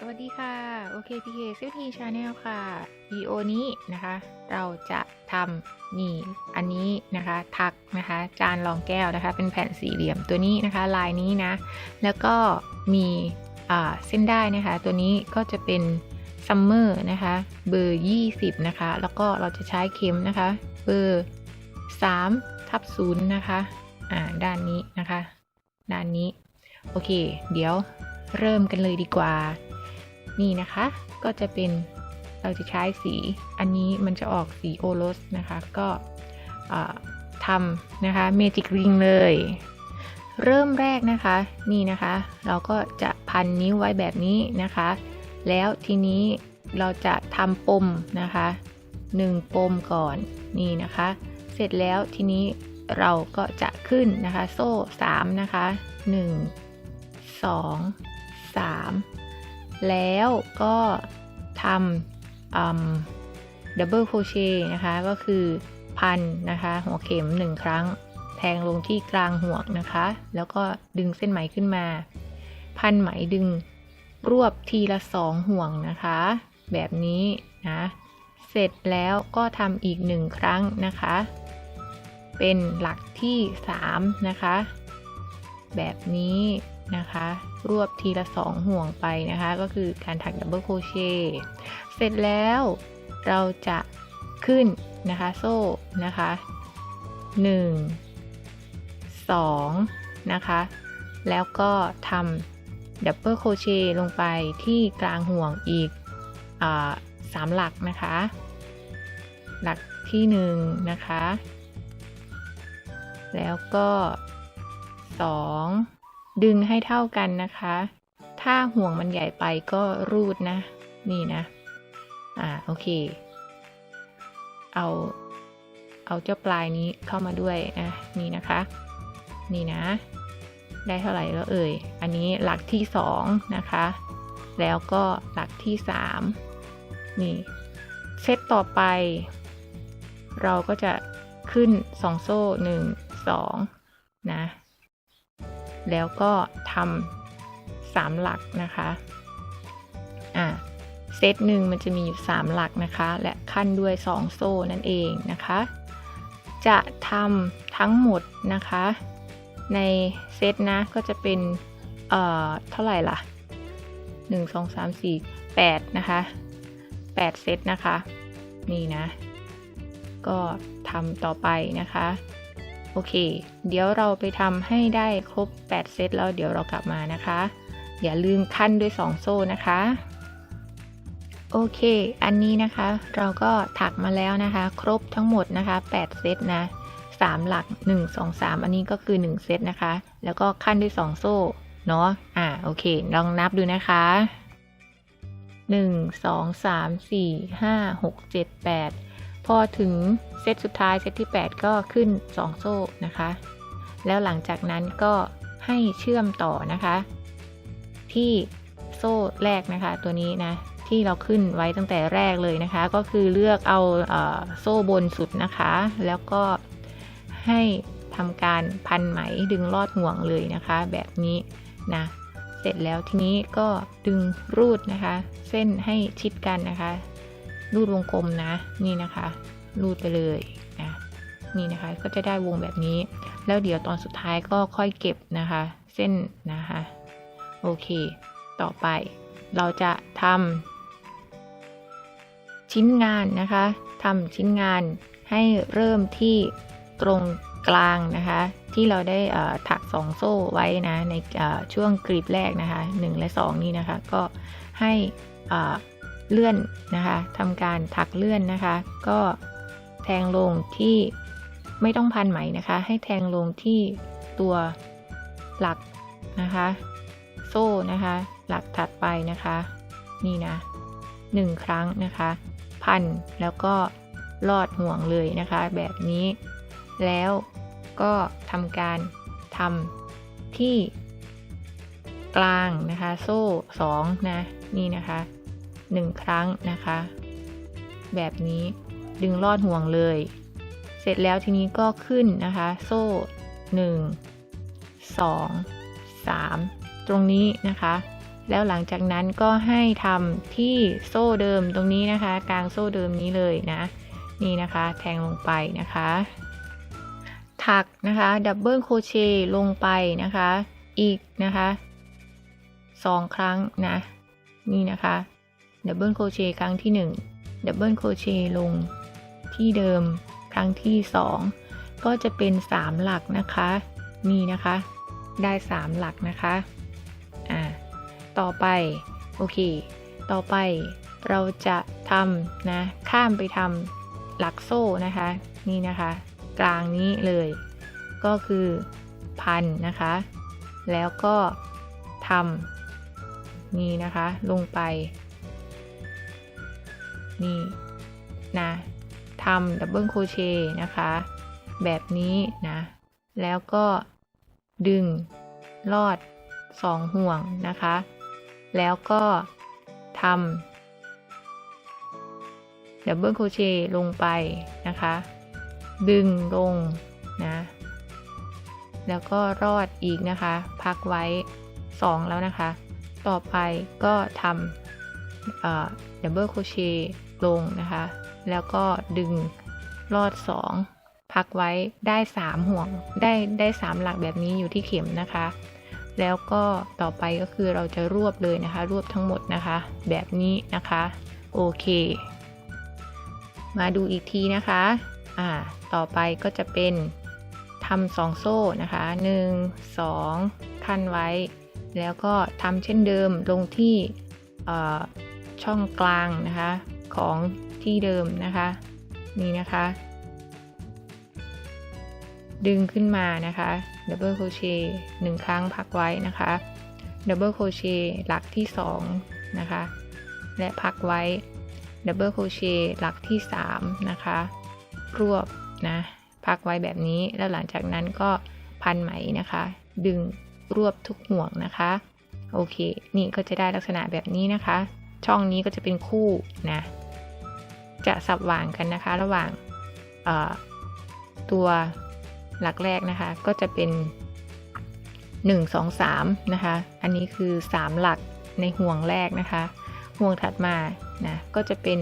สวัสดีค่ะ โอเคพีเคซิทีชาแนลค่ะวิดีโอนี้นะคะ เราจะทำนี่อันนี้นะคะถักนะคะ จานรองแก้วนะคะ เป็นแผ่นสี่เหลี่ยมตัวนี้นะคะ ลายนี้นะ แล้วก็มีเส้นได้นะคะ ตัวนี้ก็จะเป็นซัมเมอร์นะคะ เบอร์ 20 นะคะ แล้วก็เราจะใช้เข็มนะคะ เบอร์3ทับ0นะคะอ่าด้านนี้นะคะ ด้านนี้ โอเค เดี๋ยวเริ่มกันเลยดีกว่า นี่นะคะ ก็จะเป็นเราจะใช้สี อันนี้มันจะออกสีโอรสนะคะ ก็ทำนะคะเมจิกริงเลย เริ่มแรกนะคะ นี่นะคะ เราก็จะพันนิ้วไว้แบบนี้นะคะ แล้วทีนี้เราจะทำปมนะคะ1ปมก่อนนี่นะคะ เสร็จแล้วทีนี้เราก็จะขึ้นนะคะ โซ่3นะคะ 1 2 3 แล้วก็ทำดับเบิลโคเชนะคะ ก็คือพันนะคะ หัวเข็ม 1 ครั้ง แทงลงที่กลางห่วงนะคะ แล้วก็ดึงเส้นไหมขึ้นมา พันไหมดึงรวบทีละสองห่วงนะคะ แบบนี้นะ เสร็จแล้วก็ทำอีกหนึ่งครั้งนะคะ เป็นหลักที่ 3 นะคะ แบบนี้นะคะ รวบทีละสองห่วงไปนะคะ ก็คือการถักดับเบิลโคเชต์เสร็จแล้วเราจะขึ้นนะคะโซ่นะคะ 1 2 นะคะ แล้วก็ทำดับเบิลโคเชต์ลงไปที่กลางห่วงอีกอสามหลักนะคะ หลักที่หนึ่งนะคะ แล้วก็ 2 ดึงให้เท่ากันนะคะ ถ้าห่วงมันใหญ่ไปก็รูดนะ นี่นะ อ่า โอเค เอา เอาเจ้าปลายนี้เข้ามาด้วยนะ นี่นะคะ นี่นะ ได้เท่าไหร่แล้วเอ่ย อันนี้หลักที่สองนะคะ แล้วก็หลักที่สามนี่ เซตต่อไป เราก็จะขึ้นสองโซ่หนึ่งสองนะ แล้วก็ทำสามหลักนะคะอะเซตหนึ่งมันจะมีอยู่สามหลักนะคะ และขั้นด้วยสองโซ่นั่นเองนะคะ จะทำทั้งหมดนะคะ ในเซตนะก็จะเป็นเอ่อเท่าไหร่ล่ะหนึ่งสองสามสี่แปดนะคะแปดเซตนะคะ นี่นะ ก็ทำต่อไปนะคะ โอเค เดี๋ยวเราไปทำให้ได้ครบ 8 เซตแล้วเดี๋ยวเรากลับมานะคะ อย่าลืมขั้นด้วย 2 โซ่นะคะ โอเค อันนี้นะคะ เราก็ถักมาแล้วนะคะ ครบทั้งหมดนะคะ 8 เซตนะ 3 หลัก 1 2 3 อันนี้ก็คือ 1 เซตนะคะ แล้วก็ขั้นด้วย 2 โซ่เนาะ อ่า โอเค ลองนับดูนะคะ1 2 3 4 5 6 7 8 พอถึงเซตสุดท้ายเซตที่ 8 ก็ขึ้น 2 โซ่นะคะ แล้วหลังจากนั้นก็ให้เชื่อมต่อนะคะ ที่โซ่แรกนะคะ ตัวนี้นะที่เราขึ้นไว้ตั้งแต่แรกเลยนะคะ ก็คือเลือกเอาเอโซ่บนสุดนะคะ แล้วก็ให้ทำการพันไหมดึงลอดห่วงเลยนะคะ แบบนี้นะเสร็จแล้วทีนี้ก็ดึงรูดนะคะ เส้นให้ชิดกันนะคะ รูดวงกลมนะ นี่นะคะ รูดไปเลยนะนี่นะคะ ก็จะได้วงแบบนี้ แล้วเดี๋ยวตอนสุดท้ายก็ค่อยเก็บนะคะ เส้นนะคะ โอเค ต่อไป เราจะทำชิ้นงานนะคะทำชิ้นงานให้เริ่มที่ตรงกลางนะคะ ที่เราได้ถักสองโซ่ไว้นะ ในช่วงกรีบแรกนะคะ 1 และ 2 นี่นะคะ ก็ให้ เลื่อนนะคะทำการถักเลื่อนนะคะ ก็แทงลงที่ไม่ต้องพันไหมนะคะ ให้แทงลงที่ตัวหลักนะคะ โซ่นะคะ หลักถัดไปนะคะ นี่นะหนึ่งครั้งนะคะ พันแล้วก็ลอดห่วงเลยนะคะ แบบนี้ แล้วก็ทำการทำที่กลางนะคะ โซ่สองนะ นี่นะคะ 1 ครั้งนะคะ แบบนี้ดึงลอดห่วงเลย เสร็จแล้วทีนี้ก็ขึ้นนะคะ โซ่ 1 2 3 ตรงนี้นะคะ แล้วหลังจากนั้นก็ให้ทำที่โซ่เดิมตรงนี้นะคะ กลางโซ่เดิมนี้เลยนะ นี่นะคะแทงลงไปนะคะ ถักนะคะดับเบิลโคเชต์ลงไปนะคะ อีกนะคะสองครั้งนะ นี่นะคะ ดับเบิลโครเชต์ครั้งที่หนึ่งดับเบิลโครเชต์ลงที่เดิมครั้งที่สองก็จะเป็นสามหลักนะคะ นี่นะคะ ได้สามหลักนะคะอ่าต่อไป โอเค ต่อไปเราจะทำนะ ข้ามไปทำหลักโซ่นะคะ นี่นะคะ กลางนี้เลย ก็คือพันนะคะ แล้วก็ทำนี่นะคะ ลงไป นี่นะทำดับเบิลโคเชต์นะคะ แบบนี้นะ แล้วก็ดึงลอดสองห่วงนะคะ แล้วก็ทำดับเบิลโคเชต์ลงไปนะคะ ดึงลงนะ แล้วก็รอดอีกนะคะ พักไว้สองแล้วนะคะ ต่อไปก็ทำดับเบิลโคเชต์ ลงนะคะ แล้วก็ดึงรอดสองพักไว้ได้สามห่วง ได้ได้สามหลักแบบนี้อยู่ที่เข็มนะคะ แล้วก็ต่อไปก็คือเราจะรวบเลยนะคะ รวบทั้งหมดนะคะ แบบนี้นะคะ โอเค มาดูอีกทีนะคะ อ่า ต่อไปก็จะเป็นทำสองโซ่นะคะหนึ่งสองขั้นไว้ แล้วก็ทำเช่นเดิมลงที่ช่องกลางนะคะ ของที่เดิมนะคะ นี่นะคะ ดึงขึ้นมานะคะดับเบิลโครเชต์หนึ่งครั้งพักไว้นะคะดับเบิลโครเชต์หลักที่สองนะคะ และพักไว้ดับเบิลโครเชต์หลักที่สามนะคะ รวบนะพักไว้แบบนี้แล้วหลังจากนั้นก็พันไหมนะคะ ดึงรวบทุกห่วงนะคะ โอเค นี่ก็จะได้ลักษณะแบบนี้นะคะ ช่องนี้ก็จะเป็นคู่นะ จะสับหว่างกันนะคะ ระหว่างตัวหลักแรกนะคะ ก็จะเป็น 1 2 3 นะคะ อันนี้คือ 3 หลักในห่วงแรกนะคะ ห่วงถัดมานะก็จะเป็น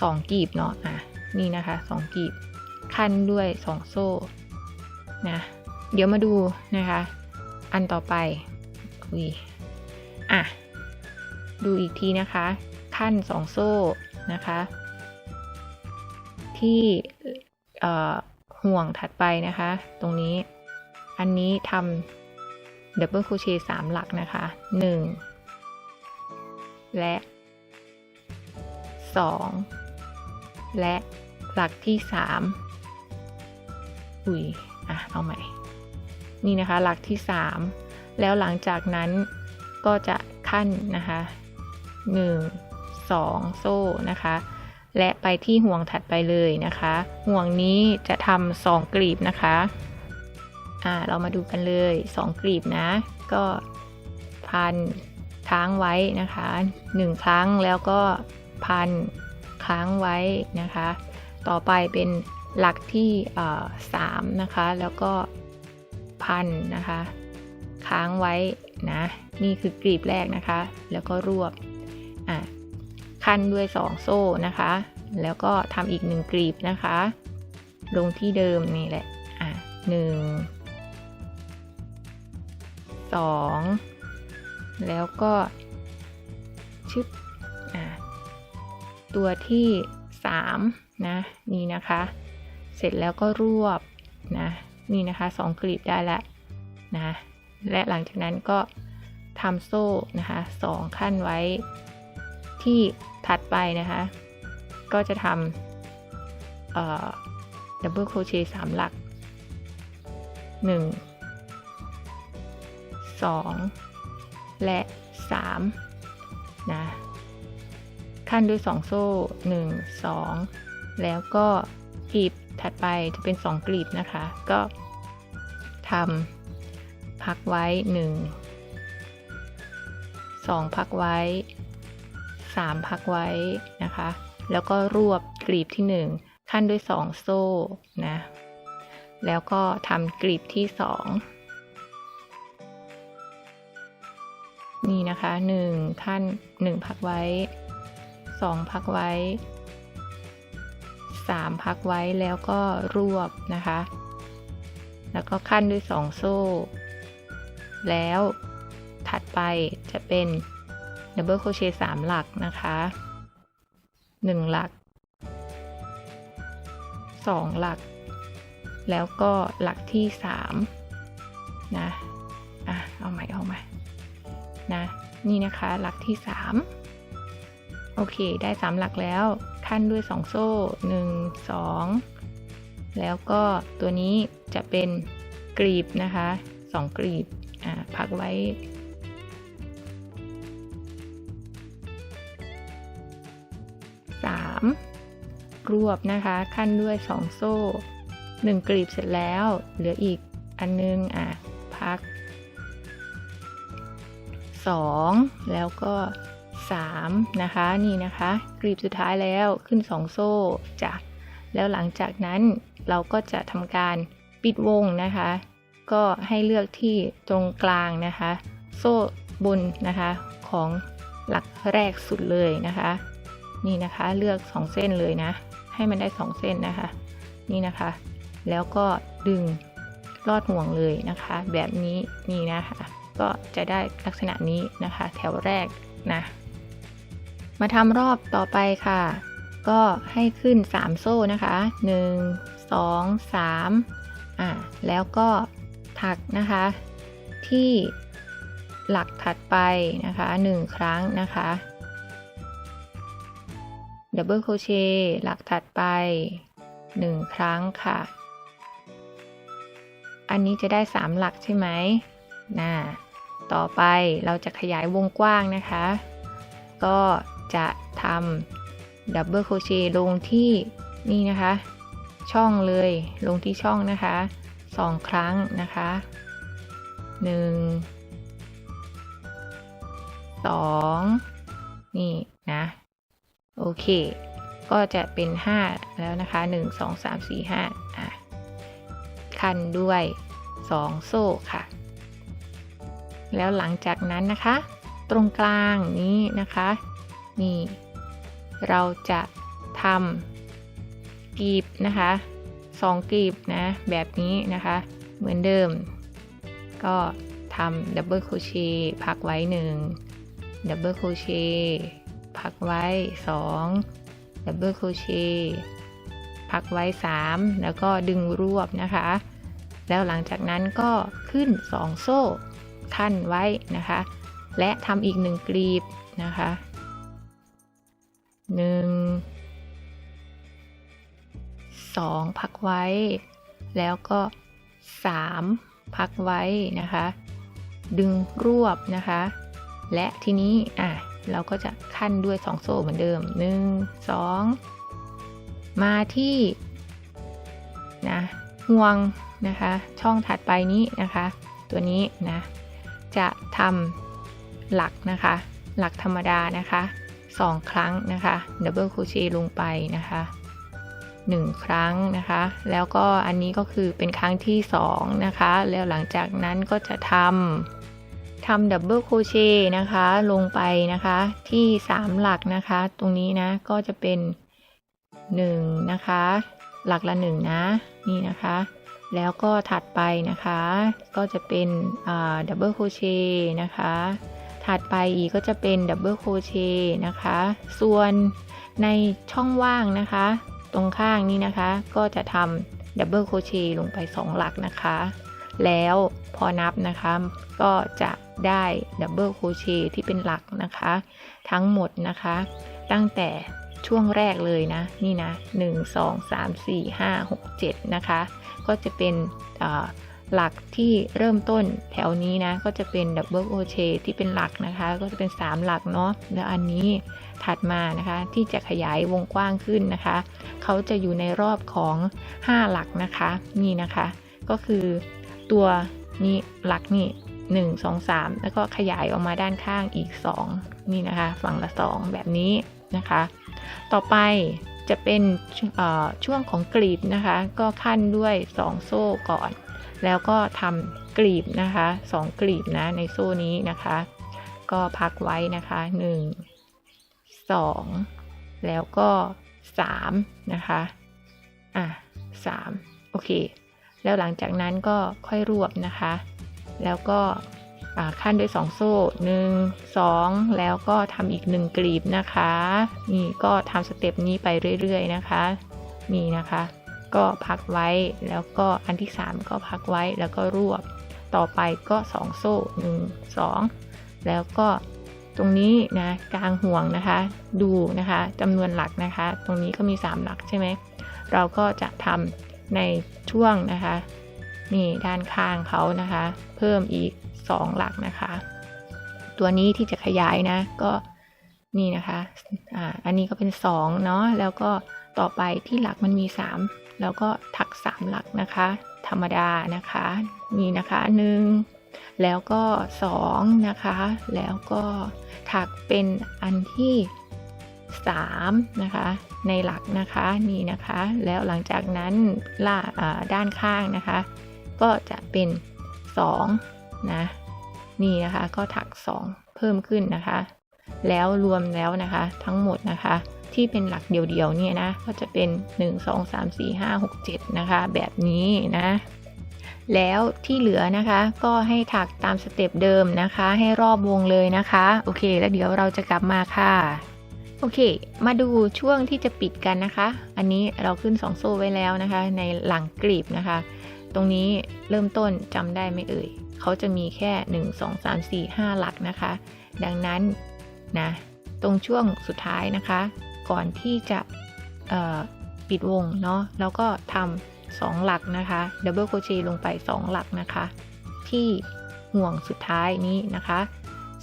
สองกีบเนาะอะนี่นะคะสองกีบขั้นด้วยสองโซ่นะเดี๋ยวมาดูนะคะ อันต่อไปอุ้ยอะดูอีกทีนะคะ ขั้นสองโซ่นะคะ ที่ห่วงถัดไปนะคะ ตรงนี้ อันนี้ทำดับเบิลครเชต์สามหลักนะคะหนึ่งและสองและหลักที่สามอุ้ย อะ เอาใหม่ นี่นะคะ หลักที่สามแล้วหลังจากนั้นก็จะขั้นนะคะห นึ่งสองโซ่นะคะ และไปที่ห่วงถัดไปเลยนะคะ ห่วงนี้จะทำสองกลีบนะคะอ่าเรามาดูกันเลยสองกลีบนะ ก็พันค้างไว้นะคะหนึ่งครั้งแล้วก็พันค้างไว้นะคะ ต่อไปเป็นหลักที่สามนะคะ แล้วก็พันนะคะ ค้างไว้นะ นี่คือกลีบแรกนะคะ แล้วก็รวบ ขั้นด้วย 2 โซ่นะคะ แล้วก็ทำอีก 1กลีบนะคะ ลงที่เดิมนี่แหละ อะหนึ่งสองแล้วก็ชึบอะตัวที่3นะ นี่นะคะ เสร็จแล้วก็รวบนะ นี่นะคะ2กลีบได้แล้วนะ และหลังจากนั้นก็ทำโซ่นะคะ2ขั้นไว้ ที่ถัดไปนะคะ ก็จะทำดับเบิลโคเชต์สามหลัก 1 2 และ 3 นะขั้นด้วย 2 โซ่ 1 2 แล้วก็กลีบถัดไปจะเป็น 2 กลีบนะคะ ก็ทำพักไว้ 1 2 พักไว้ 3 พักไว้นะคะ แล้วก็รวบกลีบที่ 1 ขั้นด้วย 2 โซ่นะ แล้วก็ทำกลีบที่ 2 นี่นะคะหนึ่งขั้นหนึ่งพักไว้สองพักไว้สามพักไว้แล้วก็รวบนะคะ แล้วก็ขั้นด้วยสองโซ่ แล้วถัดไปจะเป็น ดับเบิลโครเชต์สามหลักนะคะหนึ่งหลักสองหลัก แล้วก็หลักที่สามนะอะเอาใหม่เอาใหม่นะนี่นะคะหลักที่สามโอเค ได้สามหลักแล้วขั้นด้วยสองโซ่หนึ่งสองแล้วก็ตัวนี้จะเป็นกรีบนะคะสองกรีบอ่าพักไว้ รวบนะคะ ขั้นด้วยสองโซ่หนึ่งกรีบเสร็จแล้ว เหลืออีกอันนึงอะพักสองแล้วก็สามนะคะนี่นะคะกรีบสุดท้ายแล้วขึ้นสองโซ่จ้ะแล้วหลังจากนั้นเราก็จะทำการปิดวงนะคะ ก็ให้เลือกที่ตรงกลางนะคะ โซ่บนนะคะของหลักแรกสุดเลยนะคะ นี่นะคะเลือก 2 เส้นเลยนะ ให้มันได้2เส้นนะคะ นี่นะคะ แล้วก็ดึงลอดห่วงเลยนะคะ แบบนี้นี่นะคะ ก็จะได้ลักษณะนี้นะคะ แถวแรกนะ มาทำรอบต่อไปค่ะ ก็ให้ขึ้น 3 โซ่นะคะ 1 2 3อ่าแล้วก็ถักนะคะ ที่หลักถัดไปนะคะ 1 ครั้งนะคะ ดับเบิลโครเชต์หลักถัดไป 1 ครั้งค่ะ อันนี้จะได้ 3 หลักใช่ไหมนะต่อไปเราจะขยายวงกว้างนะคะ ก็จะทำดับเบิลโครเชต์ลงที่นี่นะคะ ช่องเลยลงที่ช่องนะคะ 2 ครั้งนะคะ 1 2 นี่นะ โอเค ก็จะเป็น 5 แล้วนะคะ 1 2 3 4 5อะคันด้วย 2 โซ่ค่ะ แล้วหลังจากนั้นนะคะ ตรงกลางนี้นะคะ นี่ เราจะทำกลีบนะคะสองกีบนะ แบบนี้นะคะ เหมือนเดิม ก็ทำดับเบิลโครเชต์พักไว้1ดับเบิลโครเชต์ พักไว้ 2 ดับเบิลโครเชต์พักไว้ 3 แล้วก็ดึงรวบนะคะ แล้วหลังจากนั้นก็ขึ้น 2 โซ่ขั้นไว้นะคะ และทำอีก 1กรีบนะคะหนึ่งสองพักไว้ แล้วก็สามพักไว้นะคะ ดึงรวบนะคะ และทีนี้อะ เราก็จะขั้นด้วยสองโซ่เหมือนเดิมหนึ่งสองมาที่นะห่วงนะคะ ช่องถัดไปนี้นะคะ ตัวนี้นะ จะทำหลักนะคะ หลักธรรมดานะคะสองครั้งนะคะดับเบิลโคเชต์ลงไปนะคะหนึ่งครั้งนะคะ แล้วก็อันนี้ก็คือเป็นครั้งที่สองนะคะ แล้วหลังจากนั้นก็จะทำ ทำดับเบิลโครเชต์นะคะ ลงไปนะคะ ที่สามหลักนะคะ ตรงนี้นะก็จะเป็นหนึ่งนะคะ หลักละหนึ่งนะ นี่นะคะ แล้วก็ถัดไปนะคะ ก็จะเป็นดับเบิลโครเชต์นะคะ ถัดไปอีกก็จะเป็นดับเบิลโครเชต์นะคะ ส่วนในช่องว่างนะคะ ตรงข้างนี้นะคะ ก็จะทำดับเบิลโครเชต์ลงไป 2 หลักนะคะ แล้วพอนับนะคะ ก็จะได้ดับเบิลโครเชต์ที่เป็นหลักนะคะ ทั้งหมดนะคะ ตั้งแต่ช่วงแรกเลยนะ นี่นะ 1 2 3 4 5 6 7 นะคะ ก็จะเป็นหลักที่เริ่มต้นแถวนี้นะ ก็จะเป็นดับเบิลโอเชที่เป็นหลักนะคะ ก็จะเป็น 3 หลักเนาะแล้วอันนี้ถัดมานะคะที่จะขยายวงกว้างขึ้นนะคะ เขาจะอยู่ในรอบของ 5 หลักนะคะ นี่นะคะ ก็คือ ตัวนี้หลักนี่ 1 2 3 แล้วก็ขยายออกมาด้านข้างอีก 2 นี่นะคะ ฝั่งละ 2 แบบนี้นะคะ ต่อไปจะเป็นช่วงของกลีบนะคะ ก็ขั้นด้วย 2 โซ่ก่อน แล้วก็ทำกลีบนะคะสองกลีบนะในโซ่นี้นะคะ ก็พักไว้นะคะหนึ่งสองแล้วก็สามนะคะ อะสามโอเค แล้วหลังจากนั้นก็ค่อยรวบนะคะ แล้วก็ขั้นด้วย 2 โซ่ 1 2 แล้วก็ทำอีก 1 กลีบนะคะ นี่ก็ทำสเต็ปนี้ไปเรื่อยๆนะคะ นี่นะคะ ก็พักไว้แล้วก็อันที่ 3 ก็พักไว้แล้วก็รวบ ต่อไปก็ 2 โซ่ 1 2 แล้วก็ตรงนี้นะกลางห่วงนะคะ ดูนะคะจำนวนหลักนะคะ ตรงนี้ก็มี 3 หลักใช่ไหม เราก็จะทำ ในช่วงนะคะนี่ด้านข้างเขานะคะ เพิ่มอีก 2 หลักนะคะ ตัวนี้ที่จะขยายนะก็นี่นะคะอ่าอันนี้ก็เป็น2เนาะแล้วก็ต่อไปที่หลักมันมี 3 แล้วก็ถัก 3 หลักนะคะ ธรรมดานะคะนี่นะคะ1แล้วก็2นะคะ แล้วก็ถักเป็นอันที่ 3นะคะในหลักนะคะนี่นะคะ แล้วหลังจากนั้นล่าด้านข้างนะคะ ก็จะเป็น2นะนี่นะคะก็ถัก 2 เพิ่มขึ้นนะคะ แล้วรวมแล้วนะคะทั้งหมดนะคะ ที่เป็นหลักเดียวๆเนี่ยนะก็จะเป็น 1 2 3 4 5 6 7 นะคะ แบบนี้นะแล้วที่เหลือนะคะก็ให้ถักตามสเต็ปเดิมนะคะ ให้รอบวงเลยนะคะ โอเค แล้วเดี๋ยวเราจะกลับมาค่ะ โอเค มาดูช่วงที่จะปิดกันนะคะ อันนี้เราขึ้น 2 โซ่ไว้แล้วนะคะ ในหลังกลีบนะคะ ตรงนี้เริ่มต้นจำได้ไหมเอ่ย เขาจะมีแค่ 1 2 3 4 5 หลักนะคะ ดังนั้นนะ ตรงช่วงสุดท้ายนะคะ ก่อนที่จะปิดวงเนาะ แล้วก็ทำสองหลักนะคะดับเบิลโคเชลงไป 2 หลักนะคะ ที่ห่วงสุดท้ายนี้นะคะ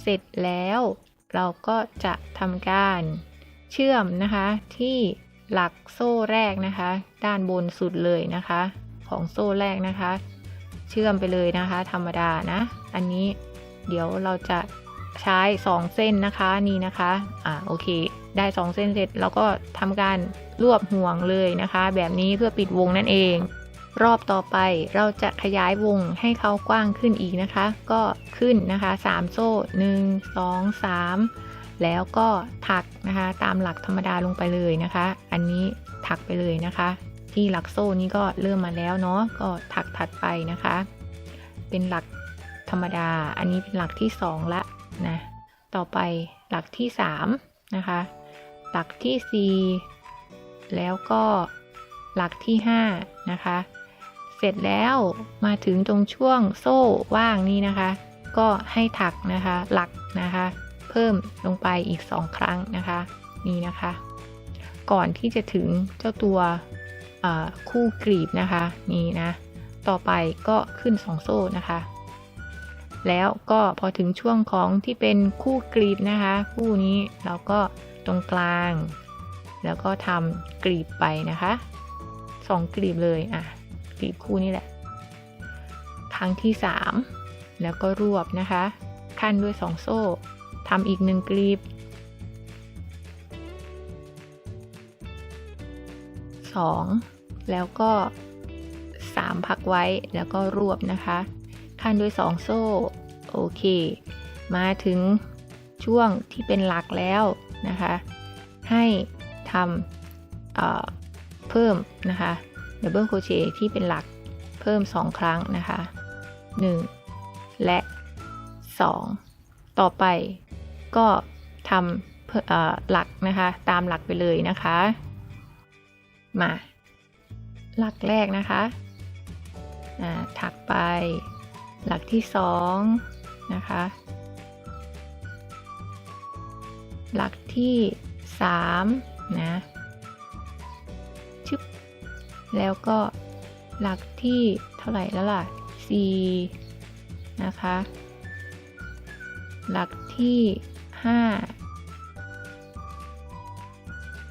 เสร็จแล้ว เราก็จะทำการเชื่อมนะคะ ที่หลักโซ่แรกนะคะ ด้านบนสุดเลยนะคะ ของโซ่แรกนะคะ เชื่อมไปเลยนะคะ ธรรมดานะ อันนี้เดี๋ยวเราจะใช้ 2 เส้นนะคะนี่นะคะอ่าโอเค ได้ 2 เส้นเสร็จเราก็ทำการรวบห่วงเลยนะคะ แบบนี้เพื่อปิดวงนั่นเอง รอบต่อไปเราจะขยายวงให้เขากว้างขึ้นอีกนะคะ ก็ขึ้นนะคะ 3 โซ่ 1 2 3 แล้วก็ถักนะคะ ตามหลักธรรมดาลงไปเลยนะคะ อันนี้ถักไปเลยนะคะ ที่หลักโซ่นี้ก็เริ่มมาแล้วเนาะก็ถักถัดไปนะคะ เป็นหลักธรรมดา อันนี้เป็นหลักที่ 2 ละนะ ต่อไปหลักที่ 3 นะคะ หลักที่ 4 แล้วก็หลักที่ 5 นะคะ เสร็จแล้วมาถึงตรงช่วงโซ่ว่างนี้นะคะ ก็ให้ถักนะคะหลักนะคะ เพิ่มลงไปอีก 2 ครั้งนะคะ นี่นะคะ ก่อนที่จะถึงเจ้าตัวคู่กรีบนะคะ นี่นะ ต่อไปก็ขึ้น 2 โซ่นะคะ แล้วก็พอถึงช่วงของที่เป็นคู่กรีบนะคะ คู่นี้เราก็ตรงกลาง แล้วก็ทำกรีบไปนะคะสองกรีบเลย อะ กรีบคู่นี้แหละ ครั้งที่ 3 แล้วก็รวบนะคะ ขั้นด้วย 2 โซ่ทำอีก 1กรีบ 2 แล้วก็ 3 พักไว้แล้วก็รวบนะคะ ขั้นด้วย 2 โซ่ โอเค มาถึงช่วงที่เป็นหลักแล้วนะคะ ให้ทำเพิ่มนะคะ ดับเบิลโคเชตที่เป็นหลักเพิ่ม 2 ครั้งนะคะ 1 และ 2 ต่อไปก็ทำหลักนะคะตามหลักไปเลยนะคะ มา หลักแรกนะคะถักไปหลักที่ 2 นะคะ หลักที่ 3 นะ แล้วก็หลักที่เท่าไหร่แล้วล่ะ 4 นะคะ หลักที่ 5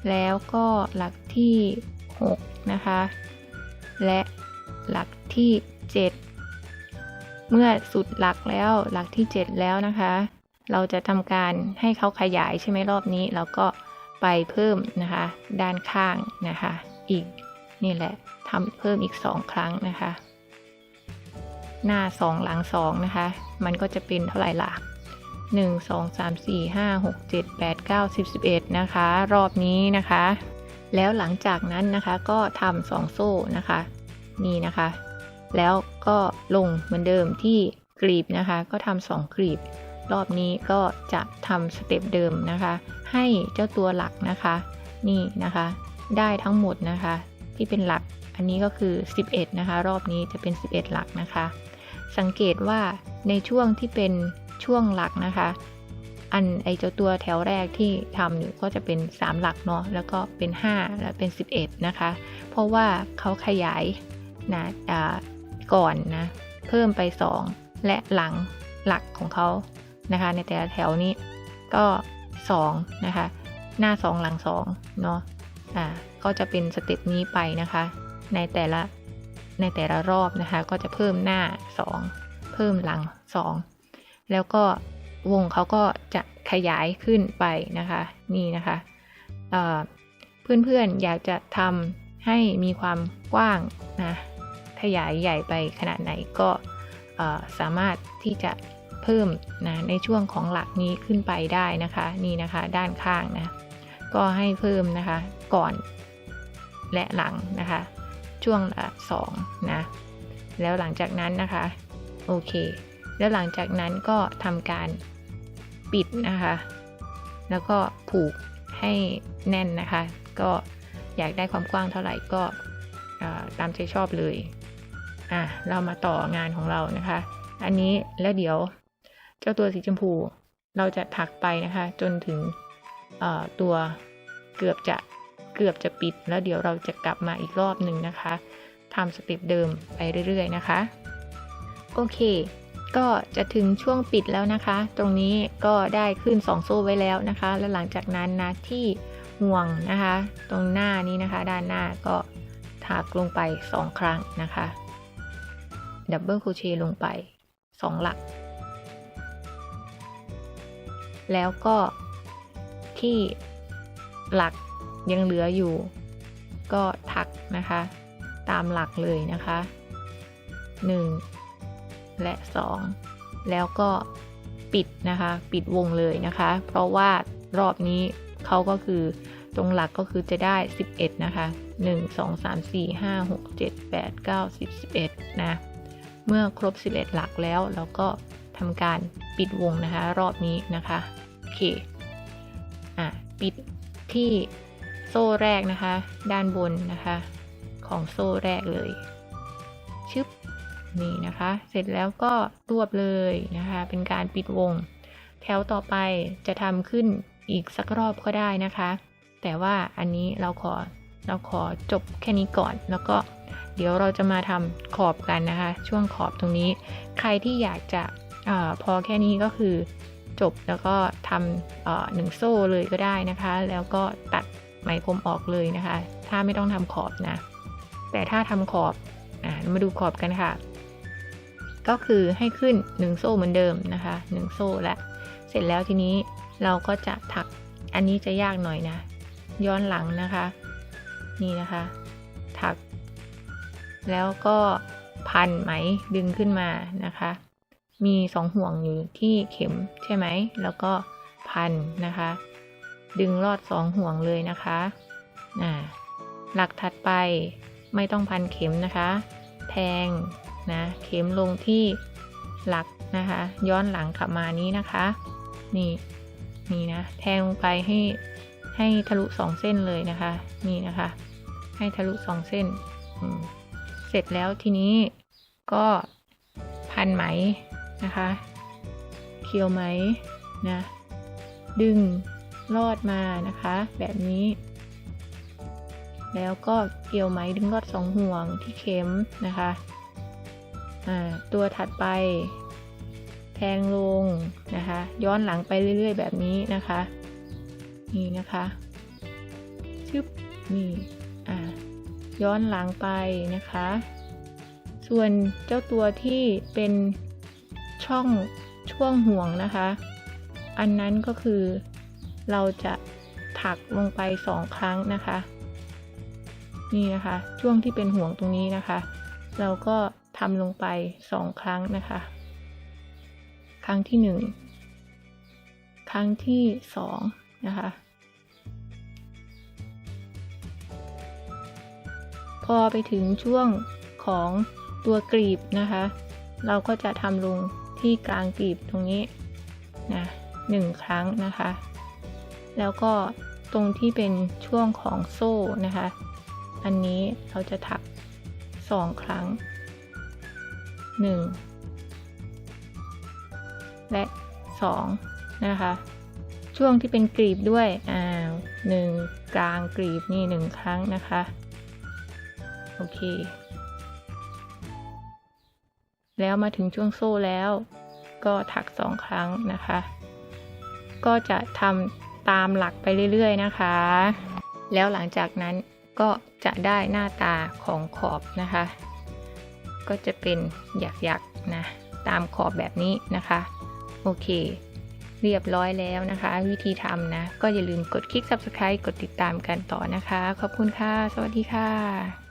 แล้วก็หลักที่ 6 นะคะ และหลักที่ 7 เมื่อสุดหลักแล้วหลักที่ 7 แล้วนะคะ เราจะทำการให้เขาขยายใช่ไหมรอบนี้ เราก็ไปเพิ่มนะคะ ด้านข้างนะคะ อีก นี่แหละทำเพิ่มอีก 2 ครั้งนะคะ หน้า 2 หลัง 2 นะคะ มันก็จะเป็นเท่าไหร่ล่ะ 1 2 3 4 5 6 7 8 9 10 11 นะคะ รอบนี้นะคะ แล้วหลังจากนั้นนะคะก็ทำสองโซ่นะคะ นี่นะคะ แล้วก็ลงเหมือนเดิมที่กรีบนะคะ ก็ทำสองกรีบ รอบนี้ก็จะทำสเต็ปเดิมนะคะ ให้เจ้าตัวหลักนะคะ นี่นะคะ ได้ทั้งหมดนะคะ ที่เป็นหลัก อันนี้ก็คือ 11 นะคะ รอบนี้จะเป็น 11 หลักนะคะ สังเกตว่าในช่วงที่เป็นช่วงหลักนะคะ อันไอเจ้าตัวแถวแรกที่ทำอยู่ก็จะเป็น 3 หลักเนาะแล้วก็เป็น 5 และเป็น 11 นะคะ เพราะว่าเขาขยายนะก่อนนะ เพิ่มไป 2 และหลังหลักของเขานะคะ ในแต่ละแถวนี้ก็ 2 นะคะ หน้า 2 หลัง2เนาะ อ่าก็จะเป็นสเต็ปนี้ไปนะคะ ในแต่ละในแต่ละรอบนะคะ ก็จะเพิ่มหน้า 2 เพิ่มหลัง 2 แล้วก็วงเขาก็จะขยายขึ้นไปนะคะ นี่นะคะเเพื่อนๆอยากจะทำให้มีความกว้างนะขยายใหญ่ไปขนาดไหนก็สามารถที่จะเพิ่มนะในช่วงของหลักนี้ขึ้นไปได้นะคะ นี่นะคะด้านข้างนะก็ให้เพิ่มนะคะ ก่อนและหลังนะคะ ช่วงละสองนะแล้วหลังจากนั้นนะคะโอเค แล้วหลังจากนั้นก็ทำการปิดนะคะ แล้วก็ผูกให้แน่นนะคะ ก็อยากได้ความกว้างเท่าไหร่ก็ตามใจชอบเลยอะเรามาต่องานของเรานะคะ อันนี้แล้วเดี๋ยวเจ้าตัวสีชมพูเราจะถักไปนะคะ จนถึงตัวเกือบจะ เกือบจะปิด แล้วเดี๋ยวเราจะกลับมาอีกรอบหนึ่งนะคะทำสเต็ปเดิมไปเรื่อยๆนะคะ โอเค ก็จะถึงช่วงปิดแล้วนะคะ ตรงนี้ก็ได้ขึ้น 2 โซ่ไว้แล้วนะคะ แล้วหลังจากนั้นนะที่ห่วงนะคะ ตรงหน้านี้นะคะ ด้านหน้าก็ถักลงไป 2 ครั้งนะคะ ดับเบิลโครเชต์ลงไป 2 หลัก แล้วก็ที่หลัก ยังเหลืออยู่ ก็ถักนะคะ ตามหลักเลยนะคะ 1 และ 2 แล้วก็ปิดนะคะ ปิดวงเลยนะคะ เพราะว่ารอบนี้เขาก็คือตรงหลักก็คือจะได้ 11 นะคะ 1 2 3 4 5 6 7 8 9 10 11 นะ เมื่อครบ 11 หลักแล้วเราก็ทำการปิดวงนะคะ รอบนี้นะคะ โอเค อะ ปิดที่ ซ่แรกนะคะ ด้านบนนะคะ ของโซ่แรกเลยชึบนี่นะคะ เสร็จแล้วก็รวบเลยนะคะ เป็นการปิดวง แถวต่อไปจะทำขึ้นอีกสักรอบก็ได้นะคะ แต่ว่าอันนี้เราขอเราขอจบแค่นี้ก่อน แล้วก็เดี๋ยวเราจะมาทำขอบกันนะคะ ช่วงขอบตรงนี้ ใครที่อยากจะอพอแค่นี้ก็คือจบแล้วก็ทำหนึ่งโซ่เลยก็ได้นะคะ แล้วก็ตัด ไหมพรมออกเลยนะคะ ถ้าไม่ต้องทำขอบนะ แต่ถ้าทำขอบอ่ามาดูขอบกันค่ะ ก็คือให้ขึ้น 1 โซ่เหมือนเดิมนะคะ 1 โซ่และ เสร็จแล้วทีนี้เราก็จะถักอันนี้จะยากหน่อยนะ ย้อนหลังนะคะ นี่นะคะ ถัก แล้วก็พันไหมดึงขึ้นมานะคะ มีสองห่วงอยู่ที่เข็มใช่ไหม แล้วก็พันนะคะ ดึงลอดสองห่วงเลยนะคะอ่าหลักถัดไปไม่ต้องพันเข็มนะคะ แทงนะเข็มลงที่หลักนะคะ ย้อนหลังกลับมานี้นะคะ นี่นี่นะแทงลงไปให้ให้ทะลุสองเส้นเลยนะคะ นี่นะคะ ให้ทะลุสองเส้น เสร็จแล้วทีนี้ก็พันไหมนะคะ เคียวไหมนะ ดึง ลอดมานะคะ แบบนี้ แล้วก็เกี่ยวไหมดึงลอดสองห่วงที่เข็มนะคะตัวถัดไป แทงลงนะคะ ย้อนหลังไปเรื่อย ๆ แบบนี้นะคะ นี่นะคะชึบนี่อ่าย้อนหลังไปนะคะ ส่วนเจ้าตัวที่เป็นช่องช่วงห่วงนะคะ อันนั้นก็คือ เราจะถักลงไปสองครั้งนะคะ นี่นะคะ ช่วงที่เป็นห่วงตรงนี้นะคะ เราก็ทำลงไปสองครั้งนะคะ ครั้งที่หนึ่งครั้งที่สองนะคะ พอไปถึงช่วงของตัวกรีบนะคะ เราก็จะทำลงที่กลางกรีบตรงนี้นะหนึ่งครั้งนะคะ แล้วก็ตรงที่เป็นช่วงของโซ่นะคะ อันนี้เราจะถักสองครั้งหนึ่งและสองนะคะ ช่วงที่เป็นกรีบด้วยอ่าหนึ่งกลางกรีบนี่หนึ่งครั้งนะคะ โอเค แล้วมาถึงช่วงโซ่แล้ว ก็ถักสองครั้งนะคะ ก็จะทำ ตามหลักไปเรื่อยๆนะคะ แล้วหลังจากนั้นก็จะได้หน้าตาของขอบนะคะ ก็จะเป็นหยักๆนะตามขอบแบบนี้นะคะ โอเค เรียบร้อยแล้วนะคะ วิธีทำนะ ก็อย่าลืมกดคลิก subscribe กดติดตามกันต่อนะคะ ขอบคุณค่ะ สวัสดีค่ะ